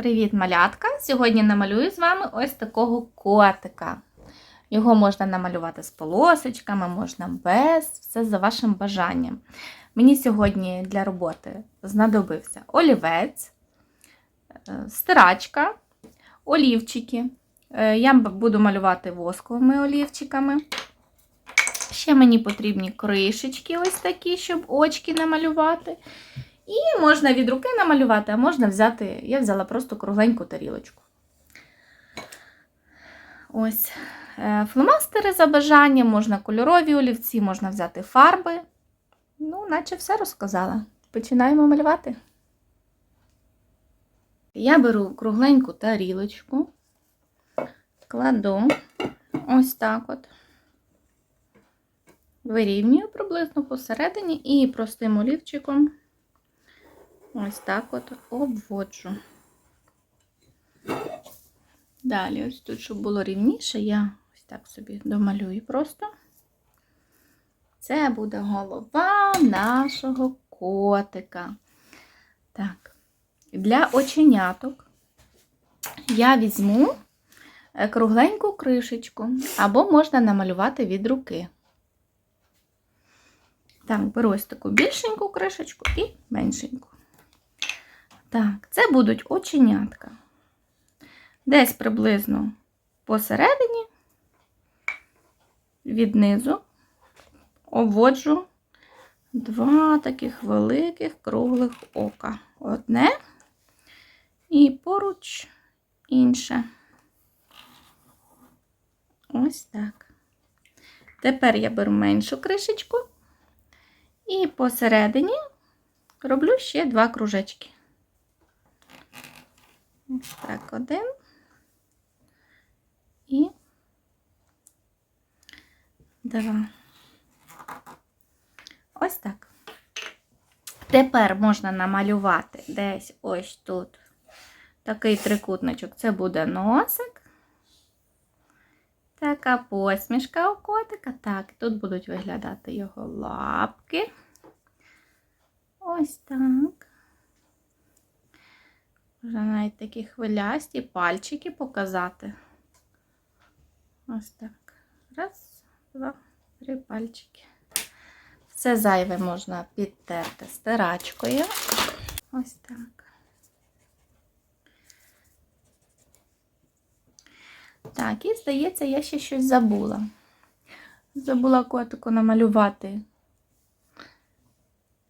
Привіт, малятка! Сьогодні намалюю з вами ось такого котика. Його можна намалювати з полосочками, можна без, все за вашим бажанням. Мені сьогодні для роботи знадобився олівець, е, стирачка, олівчики. Е, Я буду малювати восковими олівчиками. Ще мені потрібні кришечки, ось такі, щоб очки намалювати. І можна від руки намалювати, а можна взяти, я взяла просто кругленьку тарілочку. Ось е, фломастери за бажанням, можна кольорові олівці, можна взяти фарби. Ну, наче все розказала. Починаємо малювати. Я беру кругленьку тарілочку, кладу ось так от. Вирівнюю приблизно посередині і простим олівчиком ось так от обводжу. Далі, ось тут, щоб було рівніше, я ось так собі домалюю просто. Це буде голова нашого котика. Так, для оченяток я візьму е, кругленьку кришечку, або можна намалювати від руки. Так, беру ось таку більшеньку кришечку і меншеньку. Так, це будуть оченятка. Десь приблизно посередині, від низу, обводжу два таких великих круглих ока. Одне і поруч інше. Ось так. Тепер я беру меншу кришечку і посередині роблю ще два кружечки. Так, один. І два. Ось так. Тепер можна намалювати десь ось тут такий трикутничок. Це буде носик. Така посмішка у котика. Так, тут будуть виглядати його лапки. Ось так. Можна навіть такі хвилясті пальчики показати. Ось так. Раз, два, три пальчики. Все зайве можна підтерти стирачкою. Ось так. Так, і здається, я ще щось забула. Забула котику намалювати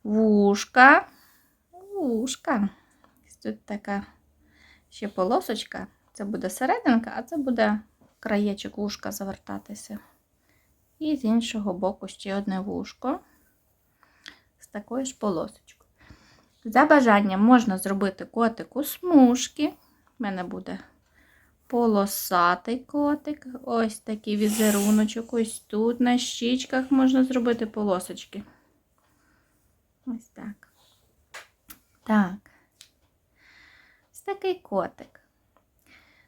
вушка. Вушка. Тут така ще полосочка. Це буде серединка, а це буде краєчок вушка завертатися. І з іншого боку ще одне вушко з такою ж полосочкою. За бажанням можна зробити котику смужки. У мене буде полосатий котик. Ось такий візеруночок. Ось тут на щічках можна зробити полосочки. Ось так. Так. Такий котик.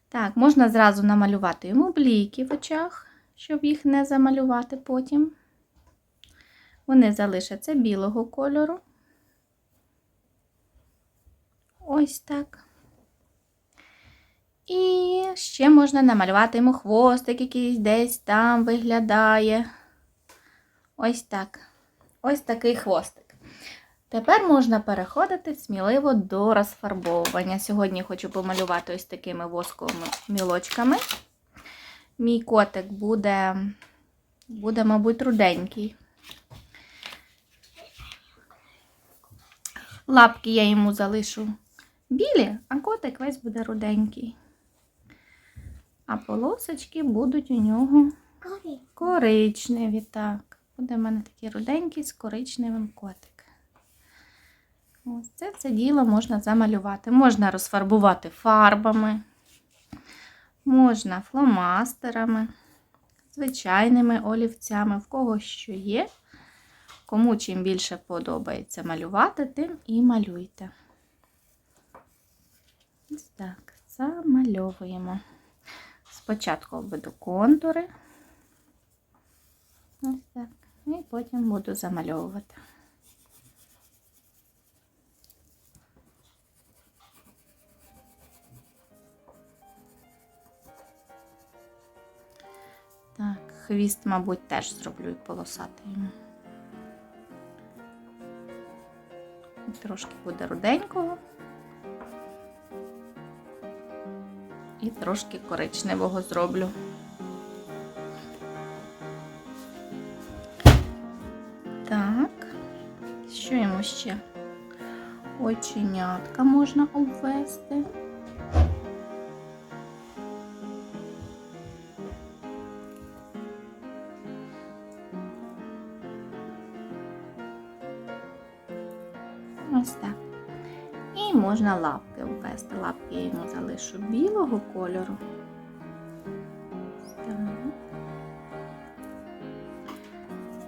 Так, можна зразу намалювати йому бліки в очах, щоб їх не замалювати потім. Вони залишаться білого кольору. Ось так. І ще можна намалювати йому хвостик, якийсь десь там виглядає. Ось так. Ось такий хвостик. Тепер можна переходити сміливо до розфарбовування. Сьогодні хочу помалювати ось такими восковими мілочками. Мій котик буде, буде, мабуть, руденький. Лапки я йому залишу білі, а котик весь буде руденький. А полосочки будуть у нього коричневі. Так, буде в мене такий руденький з коричневим котик. Ось це все діло можна замалювати. Можна розфарбувати фарбами, можна фломастерами, звичайними олівцями, в кого що є. Кому чим більше подобається малювати, тим і малюйте. Ось так, замальовуємо. Спочатку обведу контури. Ось так. І потім буду замальовувати. Хвіст, мабуть, теж зроблю і полосатий. Трошки буде руденького. І трошки коричневого зроблю. Так, що йому ще? Оченятка можна обвести. Ось так. І можна лапки ввести. Лапки я йому залишу білого кольору. Так.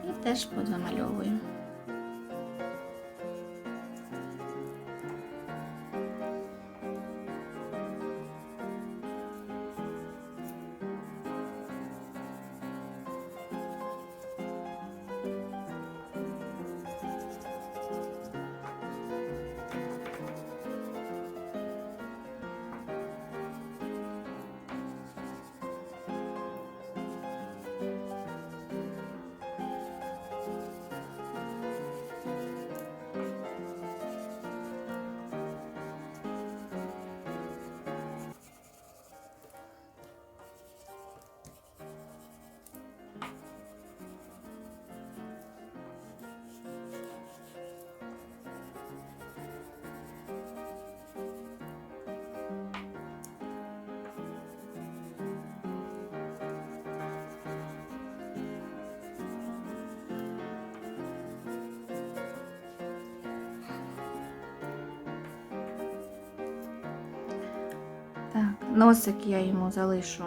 І теж позамальовую. Носик я йому залишу.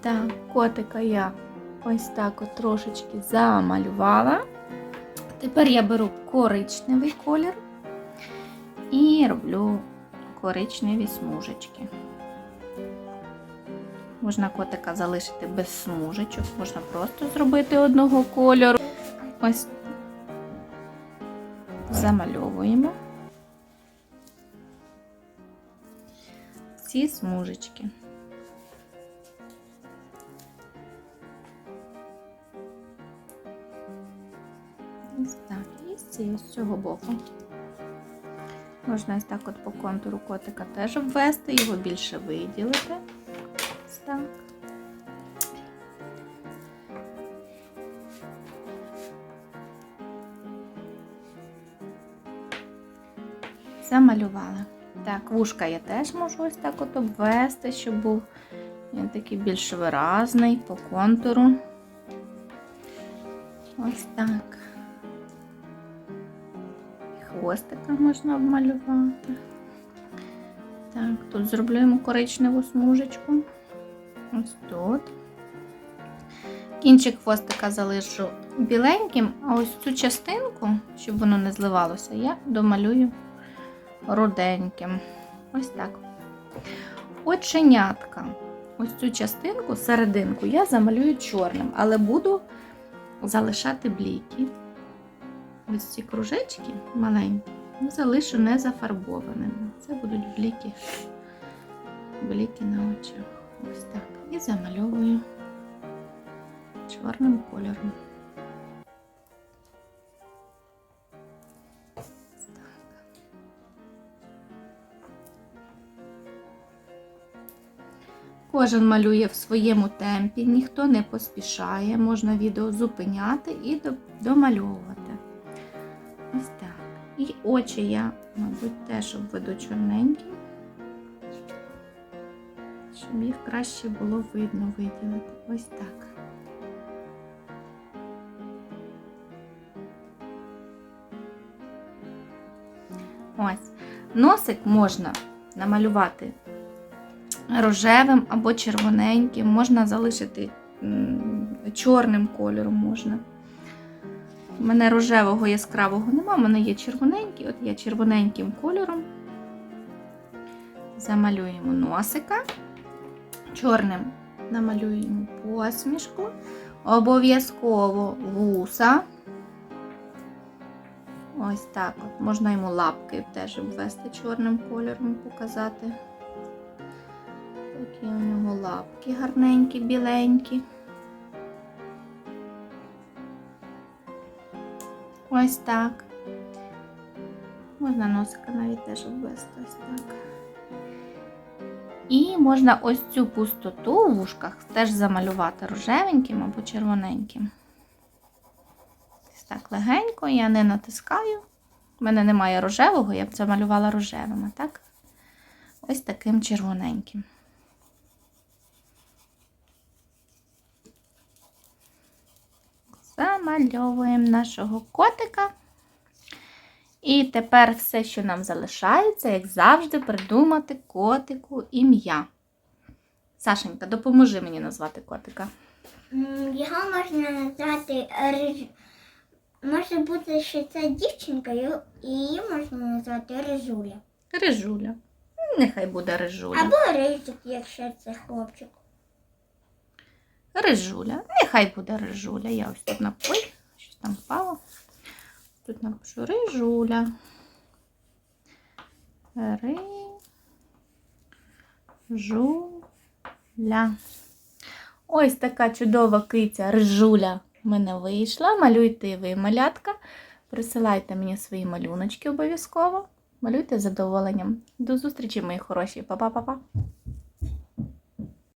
Так, котика я ось так от трошечки замалювала. Тепер я беру коричневий колір і роблю коричневі смужечки. Можна котика залишити без смужечок, можна просто зробити одного кольору. Ось замальовуємо ці смужечки. І з цього боку. Можна ось так от по контуру котика теж обвести, його більше виділити. Ось так. Замалювала. Так, вушка я теж можу ось так от обвести, щоб був він такий більш виразний по контуру. Ось так. Хвостика можна обмалювати. Так, тут зроблю йому коричневу смужечку. Ось тут. Кінчик хвостика залишу біленьким, а ось цю частинку, щоб воно не зливалося, я домалюю руденьким. Ось так. Оченятка. Ось цю частинку, серединку, я замалюю чорним, але буду залишати бліки. Ось ці кружечки маленькі, залишу не зафарбованими. Це будуть бліки, бліки на очах. Ось так. І замальовую чорним кольором. Кожен малює в своєму темпі, ніхто не поспішає, можна відео зупиняти і домальовувати. Очі я, мабуть, теж обведу чорненьким, щоб їх краще було видно виділити. Ось так. Ось. Носик можна намалювати рожевим або червоненьким, можна залишити чорним кольором можна. У мене рожевого яскравого нема, у мене є червоненький, от я червоненьким кольором замалюємо носика, чорним намалюємо посмішку, обов'язково вуса. Ось так от. Можна йому лапки теж обвести чорним кольором, показати. Такі у нього лапки гарненькі, біленькі. Ось так. Можна носика навіть теж обвести ось так. І можна ось цю пустоту в вушках теж замалювати рожевеньким або червоненьким. Ось так легенько, я не натискаю. У мене немає рожевого, я б це малювала рожевим, так? Ось таким червоненьким. Замальовуємо нашого котика. І тепер все, що нам залишається, як завжди, придумати котику ім'я. Сашенька, допоможи мені назвати котика. Його можна назвати Риж... Може бути, що це дівчинка, і її можна назвати Рижуля. Рижуля. Нехай буде Рижуля. Або Рижик, якщо це хлопчик. Рижуля. Нехай буде Рижуля. Я ось тут напишу, щось там впало. Тут напишу Рижуля. Рижуля. Ось така чудова киця Рижуля в мене вийшла. Малюйте і ви, малятка. Присилайте мені свої малюночки обов'язково. Малюйте з задоволенням. До зустрічі, мої хороші. Па-па-па-па.